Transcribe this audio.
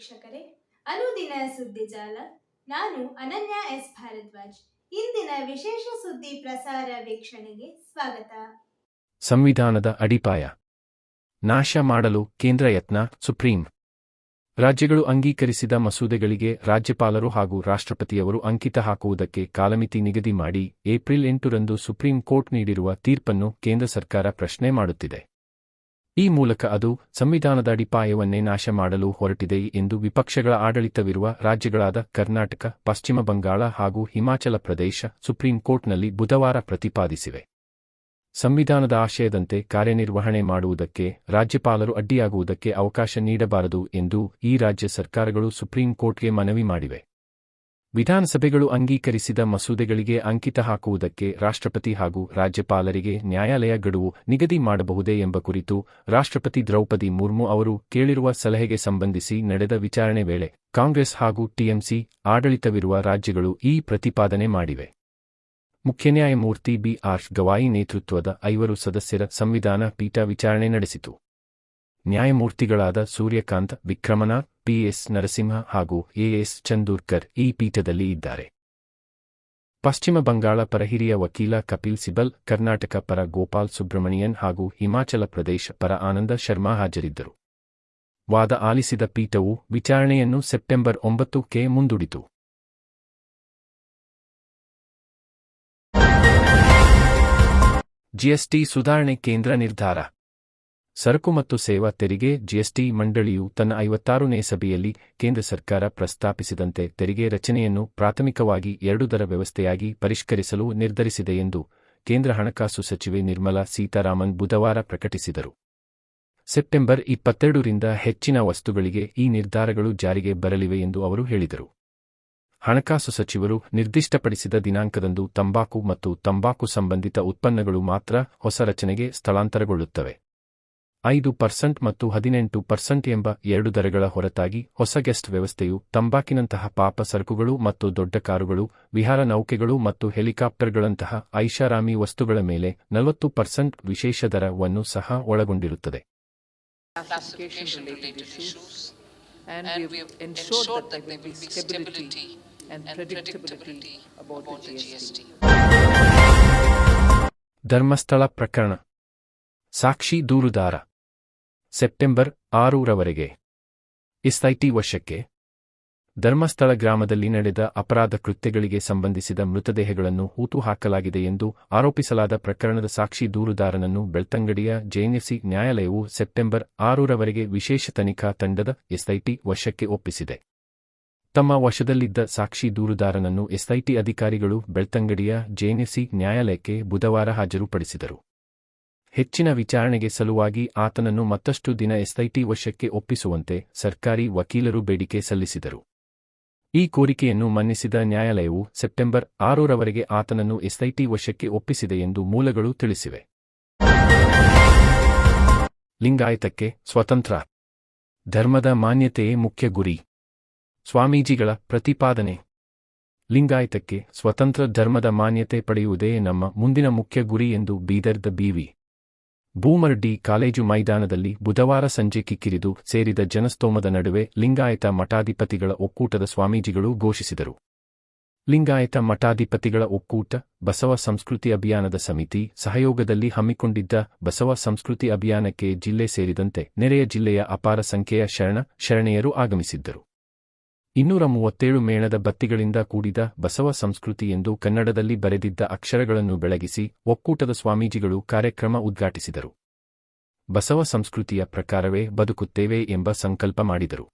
ವೀಕ್ಷಕರೇ, ಅನುದಿನ ಸುದ್ದಿ ಜಾಲ. ನಾನು ಅನನ್ಯ ಎಸ್. ಭಾರದ್ವಾಜ್. ಇಂದಿನ ವಿಶೇಷ ಸುದ್ದಿ ಪ್ರಸಾರ ವೀಕ್ಷಣೆಗೆ ಸ್ವಾಗತ. ಸಂವಿಧಾನದ ಅಡಿಪಾಯ. ನಾಶ ಮಾಡಲು ಕೇಂದ್ರ ಯತ್ನ, ಸುಪ್ರೀಂ. ರಾಜ್ಯಗಳು ಅಂಗೀಕರಿಸಿದ ಮಸೂದೆಗಳಿಗೆ ರಾಜ್ಯಪಾಲರು ಹಾಗೂ ರಾಷ್ಟ್ರಪತಿಯವರು ಅಂಕಿತ ಹಾಕುವುದಕ್ಕೆ ಕಾಲಮಿತಿ ನಿಗದಿ ಮಾಡಿ ಏಪ್ರಿಲ್ ಎಂಟರಂದು ಸುಪ್ರೀಂ ಕೋರ್ಟ್ ನೀಡಿರುವ ತೀರ್ಪನ್ನು ಕೇಂದ್ರ ಸರ್ಕಾರ ಪ್ರಶ್ನೆ ಮಾಡುತ್ತಿದೆ. ಈ ಮೂಲಕ ಅದು ಸಂವಿಧಾನದ ಅಡಿಪಾಯವನ್ನೇ ನಾಶ ಮಾಡಲು ಹೊರಟಿದೆ ಎಂದು ವಿಪಕ್ಷಗಳ ಆಡಳಿತವಿರುವ ರಾಜ್ಯಗಳಾದ ಕರ್ನಾಟಕ, ಪಶ್ಚಿಮ ಬಂಗಾಳ ಹಾಗೂ ಹಿಮಾಚಲ ಪ್ರದೇಶ ಸುಪ್ರೀಂ ಕೋರ್ಟ್ನಲ್ಲಿ ಬುಧವಾರ ಪ್ರತಿಪಾದಿಸಿವೆ. ಸಂವಿಧಾನದ ಆಶಯದಂತೆ ಕಾರ್ಯನಿರ್ವಹಣೆ ಮಾಡುವುದಕ್ಕೆ ರಾಜ್ಯಪಾಲರು ಅಡ್ಡಿಯಾಗುವುದಕ್ಕೆ ಅವಕಾಶ ನೀಡಬಾರದು ಎಂದು ಈ ರಾಜ್ಯ ಸರ್ಕಾರಗಳು ಸುಪ್ರೀಂ ಕೋರ್ಟ್ಗೆ ಮನವಿ ಮಾಡಿವೆ. ವಿಧಾನಸಭೆಗಳು ಅಂಗೀಕರಿಸಿದ ಮಸೂದೆಗಳಿಗೆ ಅಂಕಿತ ಹಾಕುವುದಕ್ಕೆ ರಾಷ್ಟ್ರಪತಿ ಹಾಗೂ ರಾಜ್ಯಪಾಲರಿಗೆ ನ್ಯಾಯಾಲಯ ಗಡುವು ನಿಗದಿ ಮಾಡಬಹುದೇ ಎಂಬ ಕುರಿತು ರಾಷ್ಟ್ರಪತಿ ದ್ರೌಪದಿ ಮುರ್ಮು ಅವರು ಕೇಳಿರುವ ಸಲಹೆಗೆ ಸಂಬಂಧಿಸಿ ನಡೆದ ವಿಚಾರಣೆ ವೇಳೆ ಕಾಂಗ್ರೆಸ್ ಹಾಗೂ ಟಿಎಂಸಿ ಆಡಳಿತವಿರುವ ರಾಜ್ಯಗಳು ಈ ಪ್ರತಿಪಾದನೆ ಮಾಡಿವೆ. ಮುಖ್ಯ ನ್ಯಾಯಮೂರ್ತಿ ಬಿ. ಆರ್. ಗವಾಯಿ ನೇತೃತ್ವದ ಐವರು ಸದಸ್ಯರ ಸಂವಿಧಾನ ಪೀಠ ವಿಚಾರಣೆ ನಡೆಸಿತು. ನ್ಯಾಯಮೂರ್ತಿಗಳಾದ ಸೂರ್ಯಕಾಂತ್, ವಿಕ್ರಮನಾಥ್ ಪಿಎಸ್ ನರಸಿಂಹ ಹಾಗೂ ಎಎಸ್ ಚಂದೂರ್ಕರ್ ಈ ಪೀಠದಲ್ಲಿ ಇದ್ದಾರೆ. ಪಶ್ಚಿಮ ಬಂಗಾಳ ಪರ ಹಿರಿಯ ವಕೀಲ ಕಪಿಲ್ ಸಿಬಲ್, ಕರ್ನಾಟಕ ಪರ ಗೋಪಾಲ್ ಸುಬ್ರಮಣಿಯನ್ ಹಾಗೂ ಹಿಮಾಚಲ ಪ್ರದೇಶ ಪರ ಆನಂದ ಶರ್ಮಾ ಹಾಜರಿದ್ದರು. ವಾದ ಆಲಿಸಿದ ಪೀಠವು ವಿಚಾರಣೆಯನ್ನು ಸೆಪ್ಟೆಂಬರ್ ಒಂಬತ್ತಕ್ಕೆ ಮುಂದೂಡಿತು. ಜಿಎಸ್ಟಿ ಸುಧಾರಣೆ ಕೇಂದ್ರ ನಿರ್ಧಾರ. ಸರಕು ಮತ್ತು ಸೇವಾ ತೆರಿಗೆ ಜಿಎಸ್ಟಿ ಮಂಡಳಿಯು ತನ್ನ ಐವತ್ತಾರನೇ ಸಭೆಯಲ್ಲಿ ಕೇಂದ್ರ ಸರ್ಕಾರ ಪ್ರಸ್ತಾಪಿಸಿದಂತೆ ತೆರಿಗೆ ರಚನೆಯನ್ನು ಪ್ರಾಥಮಿಕವಾಗಿ ಎರಡು ದರ ವ್ಯವಸ್ಥೆಯಾಗಿ ಪರಿಷ್ಕರಿಸಲು ನಿರ್ಧರಿಸಿದೆ ಎಂದು ಕೇಂದ್ರ ಹಣಕಾಸು ಸಚಿವೆ ನಿರ್ಮಲಾ ಸೀತಾರಾಮನ್ ಬುಧವಾರ ಪ್ರಕಟಿಸಿದರು. ಸೆಪ್ಟೆಂಬರ್ ಇಪ್ಪತ್ತೆರಡರಿಂದ ಹೆಚ್ಚಿನ ವಸ್ತುಗಳಿಗೆ ಈ ನಿರ್ಧಾರಗಳು ಜಾರಿಗೆ ಬರಲಿವೆ ಎಂದು ಅವರು ಹೇಳಿದರು. ಹಣಕಾಸು ಸಚಿವರು ನಿರ್ದಿಷ್ಟಪಡಿಸಿದ ದಿನಾಂಕದಂದು ತಂಬಾಕು ಮತ್ತು ತಂಬಾಕು ಸಂಬಂಧಿತ ಉತ್ಪನ್ನಗಳು ಮಾತ್ರ ಹೊಸ ರಚನೆಗೆ ಸ್ಥಳಾಂತರಗೊಳ್ಳುತ್ತವೆ. ಐದು ಪರ್ಸೆಂಟ್ ಮತ್ತು ಹದಿನೆಂಟು ಪರ್ಸೆಂಟ್ ಎಂಬ ಎರಡು ದರಗಳ ಹೊರತಾಗಿ ಹೊಸ ಗೆಸ್ಟ್ ವ್ಯವಸ್ಥೆಯು ತಂಬಾಕಿನಂತಹ ಪಾಪ ಸರಕುಗಳು ಮತ್ತು ದೊಡ್ಡ ಕಾರುಗಳು ವಿಹಾರ ನೌಕೆಗಳು ಮತ್ತು ಹೆಲಿಕಾಪ್ಟರ್ಗಳಂತಹ ಐಷಾರಾಮಿ ವಸ್ತುಗಳ ಮೇಲೆ ನಲವತ್ತು ಪರ್ಸೆಂಟ್ ವಿಶೇಷ ದರವನ್ನು ಸಹ ಒಳಗೊಂಡಿರುತ್ತದೆ. ಧರ್ಮಸ್ಥಳ ಪ್ರಕರಣ. ಸಾಕ್ಷಿ ದೂರುದಾರ. ಸೆಪ್ಟೆಂಬರ್ ಆರೂರವರೆಗೆ. ಎಸ್ಐಟಿ ವಶಕ್ಕೆ ಧರ್ಮಸ್ಥಳ ಗ್ರಾಮದಲ್ಲಿ ನಡೆದ ಅಪರಾಧ ಕೃತ್ಯಗಳಿಗೆ ಸಂಬಂಧಿಸಿದ ಮೃತದೇಹಗಳನ್ನು ಹೂತು ಹಾಕಲಾಗಿದೆ ಎಂದು ಆರೋಪಿಸಲಾದ ಪ್ರಕರಣದ ಸಾಕ್ಷಿ ದೂರುದಾರನನ್ನು ಬೆಳ್ತಂಗಡಿಯ ಜೆಎನ್ಎಫ್ಸಿ ನ್ಯಾಯಾಲಯವು ಸೆಪ್ಟೆಂಬರ್ ಆರೂರವರೆಗೆ ವಿಶೇಷ ತನಿಖಾ ತಂಡದ ಎಸ್ಐಟಿ ವಶಕ್ಕೆ ಒಪ್ಪಿಸಿದೆ. ತಮ್ಮ ವಶದಲ್ಲಿದ್ದ ಸಾಕ್ಷಿ ದೂರುದಾರನನ್ನು ಎಸ್ಐಟಿ ಅಧಿಕಾರಿಗಳು ಬೆಳ್ತಂಗಡಿಯ ಜೆಎನ್ಎಫ್ಸಿ ನ್ಯಾಯಾಲಯಕ್ಕೆ ಬುಧವಾರ ಹಾಜರುಪಡಿಸಿದರು. ಹೆಚ್ಚಿನ ವಿಚಾರಣೆಗೆ ಸಲುವಾಗಿ ಆತನನ್ನು ಮತ್ತಷ್ಟು ದಿನ ಎಸ್ಐಟಿ ವಶಕ್ಕೆ ಒಪ್ಪಿಸುವಂತೆ ಸರ್ಕಾರಿ ವಕೀಲರು ಬೇಡಿಕೆ ಸಲ್ಲಿಸಿದರು. ಈ ಕೋರಿಕೆಯನ್ನು ಮನ್ನಿಸಿದ ನ್ಯಾಯಾಲಯವು ಸೆಪ್ಟೆಂಬರ್ ಆರರವರೆಗೆ ಆತನನ್ನು ಎಸ್ಐಟಿ ವಶಕ್ಕೆ ಒಪ್ಪಿಸಿದೆ ಎಂದು ಮೂಲಗಳು ತಿಳಿಸಿವೆ. ಲಿಂಗಾಯತಕ್ಕೆ ಸ್ವತಂತ್ರ. ಧರ್ಮದ ಮಾನ್ಯತೆಯೇ ಮುಖ್ಯ ಗುರಿ. ಸ್ವಾಮೀಜಿಗಳ ಪ್ರತಿಪಾದನೆ. ಲಿಂಗಾಯತಕ್ಕೆ ಸ್ವತಂತ್ರ ಧರ್ಮದ ಮಾನ್ಯತೆ ಪಡೆಯುವುದೇ ನಮ್ಮ ಮುಂದಿನ ಮುಖ್ಯ ಗುರಿ ಎಂದು ಬೀದರ್ದ ಬಿವಿ ಬೂಮರ್ ಡಿ ಕಾಲೇಜು ಮೈದಾನದಲ್ಲಿ ಬುಧವಾರ ಸಂಜೆ ಕಿಕ್ಕಿರಿದು ಸೇರಿದ ಜನಸ್ತೋಮದ ನಡುವೆ ಲಿಂಗಾಯತ ಮಠಾಧಿಪತಿಗಳ ಒಕ್ಕೂಟದ ಸ್ವಾಮೀಜಿಗಳು ಘೋಷಿಸಿದರು. ಲಿಂಗಾಯತ ಮಠಾಧಿಪತಿಗಳ ಒಕ್ಕೂಟ, ಬಸವ ಸಂಸ್ಕೃತಿ ಅಭಿಯಾನದ ಸಮಿತಿ, ಸಹಯೋಗದಲ್ಲಿ ಹಮ್ಮಿಕೊಂಡಿದ್ದ ಬಸವ ಸಂಸ್ಕೃತಿ ಅಭಿಯಾನಕ್ಕೆ ಜಿಲ್ಲೆ ಸೇರಿದಂತೆ ನೆರೆಯ ಜಿಲ್ಲೆಯ ಅಪಾರ ಸಂಖ್ಯೆಯ ಶರಣ, ಶರಣೆಯರು ಆಗಮಿಸಿದ್ದರು. ಇನ್ನೂರ ಮೂವತ್ತೇಳು ಮೇಣದ ಬತ್ತಿಗಳಿಂದ ಕೂಡಿದ ಬಸವ ಸಂಸ್ಕೃತಿ ಎಂದು ಕನ್ನಡದಲ್ಲಿ ಬರೆದಿದ್ದ ಅಕ್ಷರಗಳನ್ನು ಬೆಳಗಿಸಿ ಒಕ್ಕೂಟದ ಸ್ವಾಮೀಜಿಗಳು ಕಾರ್ಯಕ್ರಮ ಉದ್ಘಾಟಿಸಿದರು. ಬಸವ ಸಂಸ್ಕೃತಿಯ ಪ್ರಕಾರವೇ ಬದುಕುತ್ತೇವೆ ಎಂಬ ಸಂಕಲ್ಪ ಮಾಡಿದರು.